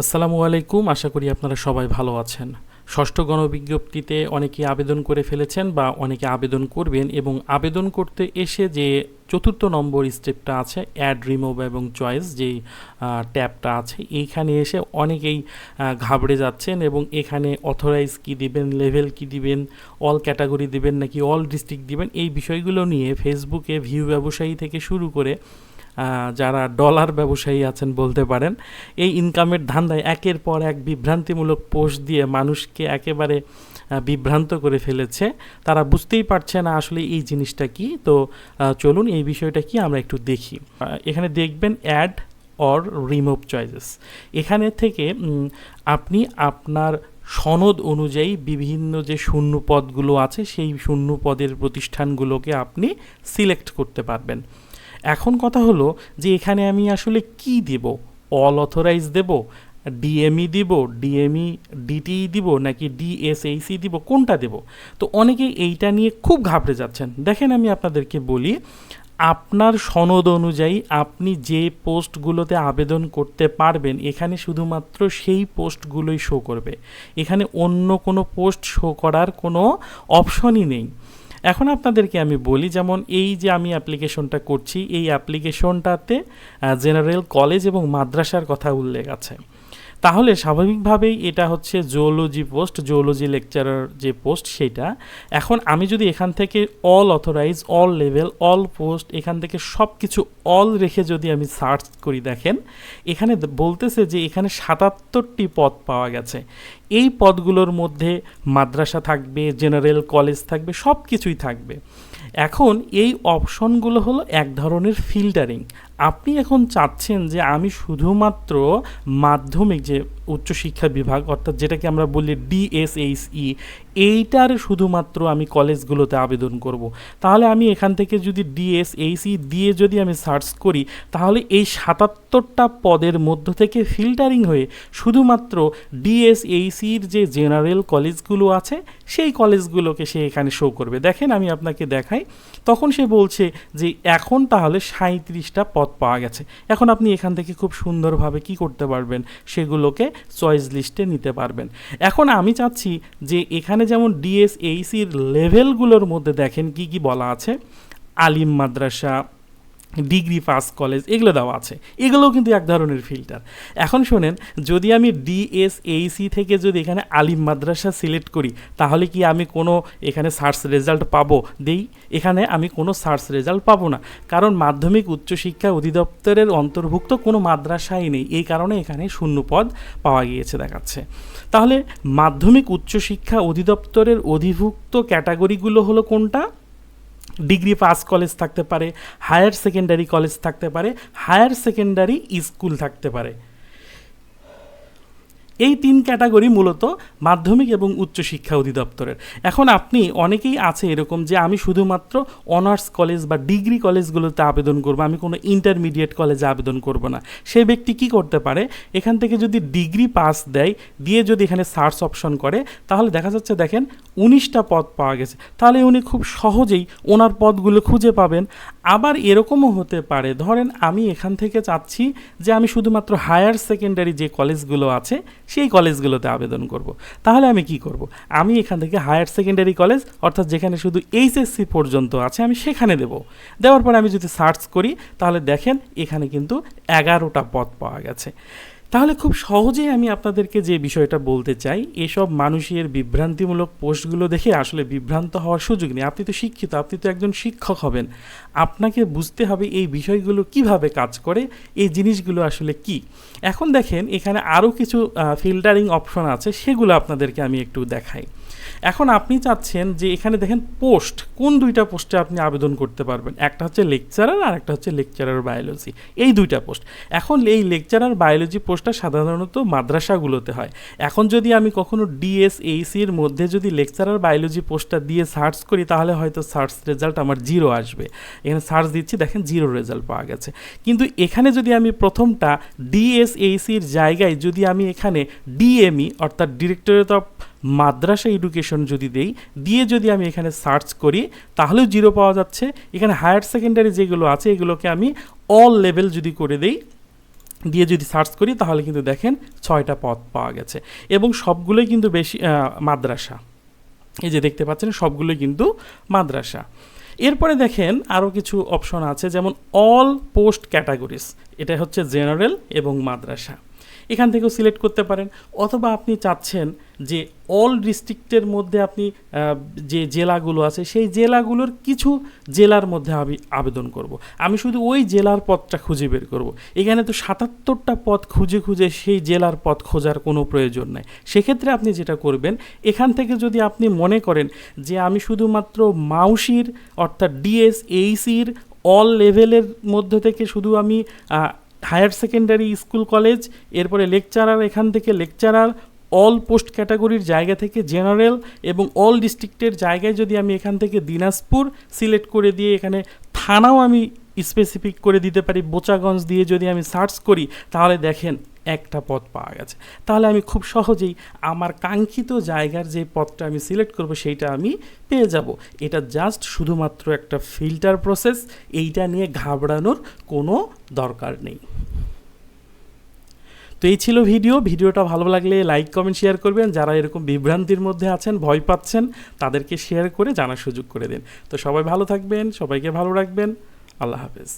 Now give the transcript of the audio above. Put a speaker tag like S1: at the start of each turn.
S1: আসসালামু আলাইকুম, আশা করি আপনারা সবাই ভালো আছেন। ষষ্ঠ গণবিজ্ঞপ্তিতে অনেকে আবেদন করে ফেলেছেন বা অনেকে আবেদন করবেন এবং আবেদন করতে এসে যে চতুর্থ নম্বর স্টেপটা আছে, অ্যাড, রিমুভ এবং চয়েস যেই ট্যাবটা আছে, এইখানে এসে অনেকেই ঘাবড়ে যাচ্ছেন এবং এখানে অথরাইজ কি দিবেন, লেভেল কি দিবেন, অল ক্যাটাগরি দিবেন নাকি অল ডিস্ট্রিক্ট দিবেন, এই বিষয়গুলো নিয়ে ফেসবুকে ভিউ ব্যবসায়ী থেকে শুরু করে যারা ডলার ব্যবসায়ী আছেন বলতে পারেন, এই ইনকামের ধান্দায় একের পর এক বিভ্রান্তিমূলক পোস্ট দিয়ে মানুষকে একেবারে বিভ্রান্ত করে ফেলেছে। তারা বুঝতেই পারছে না আসলে এই জিনিসটা কি। তো চলুন এই বিষয়টা কি আমরা একটু দেখি। এখানে দেখবেন অ্যাড অর রিমুভ চয়েসেস এখানে থেকে আপনি আপনার সনদ অনুযায়ী বিভিন্ন যে শূন্য পদগুলো আছে, সেই শূন্য পদের প্রতিষ্ঠানগুলোকে আপনি সিলেক্ট করতে পারবেন। এখন কথা হলো যে এখানে আমি আসলে কি দেব? অল অথরাইজ দেব? ডিএমই দিব? ডিএমই ডিটিই দিব? নাকি ডিএসএইসি দিব? কোনটা দেব? তো অনেকেই এইটা নিয়ে খুব ঘাবড়ে যাচ্ছেন। দেখেন আমি আপনাদেরকে বলি, আপনার সনদ অনুযায়ী আপনি যে পোস্টগুলোতে আবেদন করতে পারবেন, এখানে শুধুমাত্র সেই পোস্টগুলোই শো করবে। এখানে অন্য কোনো পোস্ট শো করার কোনো অপশনই নেই। এখন আপনাদেরকে আমি বলি, যেমন এই যে আমি অ্যাপ্লিকেশনটা করছি, এই অ্যাপ্লিকেশনটাতে জেনারেল কলেজ এবং মাদ্রাসার কথা উল্লেখ আছে। তাহলে স্বাভাবিকভাবেই এটা হচ্ছে জুওলজি পোস্ট জুওলজি লেকচারার যে পোস্ট সেটা। এখন আমি যদি এখান থেকে all authorise all level all post এখান থেকে সব কিছু অল রেখে যদি আমি সার্চ করি দেখেন, এখানে বলতেছে যে এখানে সাতাত্তরটি পদ পাওয়া গেছে। এই পদগুলোর মধ্যে মাদ্রাসা থাকবে জেনারেল কলেজ থাকবে সব কিছুই থাকবে। এখন এই অপশনগুলো হলো এক ধরনের ফিল্টারিং। আপনি এখন চাচ্ছেন যে আমি শুধুমাত্র মাধ্যমিক যে উচ্চশিক্ষা বিভাগ, অর্থাৎ যেটাকে আমরা বলি ডিএসএইচই এইটার শুধুমাত্র আমি কলেজগুলোতে আবেদন করব। তাহলে আমি এখান থেকে যদি ডিএসএইচই দিয়ে যদি আমি সার্চ করি, তাহলে এই সাতাত্তরটা পদের মধ্য থেকে ফিল্টারিং হয়ে শুধুমাত্র ডিএসএইসির যে জেনারেল কলেজগুলো আছে, সেই কলেজগুলোকে সে এখানে শো করবে দেখেন আমি আপনাকে দেখাই, তখন সে বলছে যে এখন তাহলে সাঁত্রিশটা পদ পাওয়া গেছে এখন আপনি এখান থেকে খুব সুন্দরভাবে কি করতে পারবেন, সেগুলোকে চয়েস লিস্টে নিতে পারবেন। এখন আমি চাচ্ছি যে এখানে যেমন ডিএসএইসির লেভেলগুলোর মধ্যে দেখেন কি কি বলা আছে? আলিম মাদ্রাসা ডিগ্রি পাস কলেজ এগুলো দেওয়া আছে। এগুলোও কিন্তু এক ধরনের ফিল্টার। এখন শোনেন, যদি আমি ডিএসএইসি থেকে যদি এখানে আলিম মাদ্রাসা সিলেক্ট করি, তাহলে কি আমি কোনো এখানে সার্চ রেজাল্ট পাবো? দেই, এখানে আমি কোনো সার্চ রেজাল্ট পাবো না। কারণ মাধ্যমিক উচ্চশিক্ষা অধিদপ্তরের অন্তর্ভুক্ত কোনো মাদ্রাসাই নেই। এই কারণে এখানে শূন্য পদ পাওয়া গিয়েছে দেখাচ্ছে। তাহলে মাধ্যমিক উচ্চশিক্ষা অধিদপ্তরের অধিভুক্ত ক্যাটাগরিগুলো হলো কোনটা? ডিগ্রি পাস কলেজ থাকতে পারে, হায়ার সেকেন্ডারি কলেজ থাকতে পারে, হায়ার সেকেন্ডারি স্কুল থাকতে পারে। এই তিন ক্যাটাগরি মূলত মাধ্যমিক এবং উচ্চশিক্ষা অধিদপ্তরের। এখন আপনি অনেকেই আছে এরকম যে আমি শুধুমাত্র অনার্স কলেজ বা ডিগ্রি কলেজগুলোতে আবেদন করব, আমি কোনো ইন্টারমিডিয়েট কলেজে আবেদন করব না। সে ব্যক্তি কি করতে পারে? এখান থেকে যদি ডিগ্রি পাস দেয়, দিয়ে যদি এখানে সার্চ অপশন করে, তাহলে দেখা যাচ্ছে দেখেন উনিশটা পদ পাওয়া গেছে। তাহলে উনি খুব সহজেই ওনার পদগুলো খুঁজে পাবেন। আবার এরকমও হতে পারে, ধরেন আমি এখান থেকে চাচ্ছি যে আমি শুধুমাত্র হায়ার সেকেন্ডারি যে কলেজগুলো আছে সেই কলেজগুলোতে আবেদন করব। তাহলে আমি কি করব। আমি এখান থেকে হায়ার সেকেন্ডারি কলেজ, অর্থাৎ যেখানে শুধু এইচএসসি পর্যন্ত আছে, আমি সেখানে দেব দেওয়ার পরে আমি যদি সার্চ করি, তাহলে দেখেন এখানে কিন্তু এগারোটা পদ পাওয়া গেছে তাহলে খুব সহজেই আমি আপনাদেরকে যে বিষয়টা বলতে চাই, এসব মানুষের বিভ্রান্তিমূলক পোস্টগুলো দেখে আসলে বিভ্রান্ত হওয়ার সুযোগ নেই আপনি তো শিক্ষিত, আপনি তো একজন শিক্ষক হবেন আপনাকে বুঝতে হবে এই বিষয়গুলো কীভাবে কাজ করে, এই জিনিসগুলো আসলে কি। এখন দেখেন, এখানে আরও কিছু ফিল্টারিং অপশন আছে, সেগুলো আপনাদেরকে আমি একটু দেখাই। এখন আপনি চাচ্ছেন যে এখানে দেখেন পোস্ট কোন দুইটা পোস্টে আপনি আবেদন করতে পারবেন? একটা হচ্ছে লেকচারার আর একটা হচ্ছে লেকচারার বায়োলজি এই দুইটা পোস্ট এখন এই লেকচারার বায়োলজি পোস্টটা সাধারণত মাদ্রাসাগুলোতে হয়। এখন যদি আমি কখনো ডিএসএইসির মধ্যে যদি লেকচারার বায়োলজি পোস্টটা দিয়ে সার্চ করি, তাহলে হয়তো সার্চ রেজাল্ট আমার জিরো আসবে। এখানে সার্চ দিচ্ছি, দেখেন জিরো রেজাল্ট পাওয়া গেছে। কিন্তু এখানে যদি আমি প্রথমটা ডিএসএইসির জায়গায় যদি আমি এখানে ডিএমই অর্থাৎ ডিরেক্টরেট অফ মাদ্রাসা এডুকেশন যদি দেই, দিয়ে যদি আমি এখানে সার্চ করি, তাহলেও জিরো পাওয়া যাচ্ছে। এখানে হায়ার সেকেন্ডারি যেগুলো আছে, এগুলোকে আমি অল লেভেল যদি করে দেই, দিয়ে যদি সার্চ করি, তাহলে কিন্তু দেখেন ছয়টা পদ পাওয়া গেছে। এবং সবগুলোই কিন্তু বেশি মাদ্রাসা। এই যে দেখতে পাচ্ছেন, সবগুলোই কিন্তু মাদ্রাসা। এরপরে দেখেন আরও কিছু অপশন আছে, যেমন অল পোস্ট ক্যাটাগরিজ এটা হচ্ছে জেনারেল এবং মাদ্রাসা। এখান থেকেও সিলেক্ট করতে পারেন অথবা আপনি চাচ্ছেন যে অল ডিস্ট্রিক্টের মধ্যে আপনি যে জেলাগুলো আছে, সেই জেলাগুলোর কিছু জেলার মধ্যে আমি আবেদন করব। আমি শুধু ওই জেলার পথটা খুঁজে বের করব। এখানে তো সাতাত্তরটা পথ খুঁজে খুঁজে সেই জেলার পথ খোঁজার কোনো প্রয়োজন নাই সেক্ষেত্রে আপনি যেটা করবেন, এখান থেকে যদি আপনি মনে করেন যে আমি শুধুমাত্র মাউসির অর্থাৎ ডিএস এইসির অল লেভেলের মধ্য থেকে শুধু আমি হায়ার সেকেন্ডারি স্কুল কলেজ, এরপরে লেকচারার, এখান থেকে লেকচারার, অল পোস্ট ক্যাটাগরির জায়গা থেকে জেনারেল এবং অল ডিস্ট্রিক্টের জায়গায় যদি আমি এখান থেকে দিনাজপুর সিলেক্ট করে দিয়ে এখানে থানাও আমি স্পেসিফিক করে দিতে পারি, বোচাগঞ্জ দিয়ে যদি আমি সার্চ করি, তাহলে দেখেন একটা পথ পাওয়া গেছে। তাহলে আমি খুব সহজেই আমার কাঙ্ক্ষিত জায়গার যে পথটা আমি সিলেক্ট করব, সেইটা আমি পেয়ে যাব। এটা জাস্ট শুধুমাত্র একটা ফিল্টার প্রসেস এইটা নিয়ে ঘাবড়ানোর কোনো দরকার নেই। তো এই ছিল ভিডিও। ভিডিওটা ভালো লাগলে লাইক কমেন্ট শেয়ার করবেন। যারা এরকম বিভ্রান্তির মধ্যে আছেন, ভয় পাচ্ছেন, তাদেরকে শেয়ার করে জানার সুযোগ করে দিন। তো সবাই ভালো থাকবেন, সবাইকে ভালো রাখবেন। আল্লাহ হাফেজ।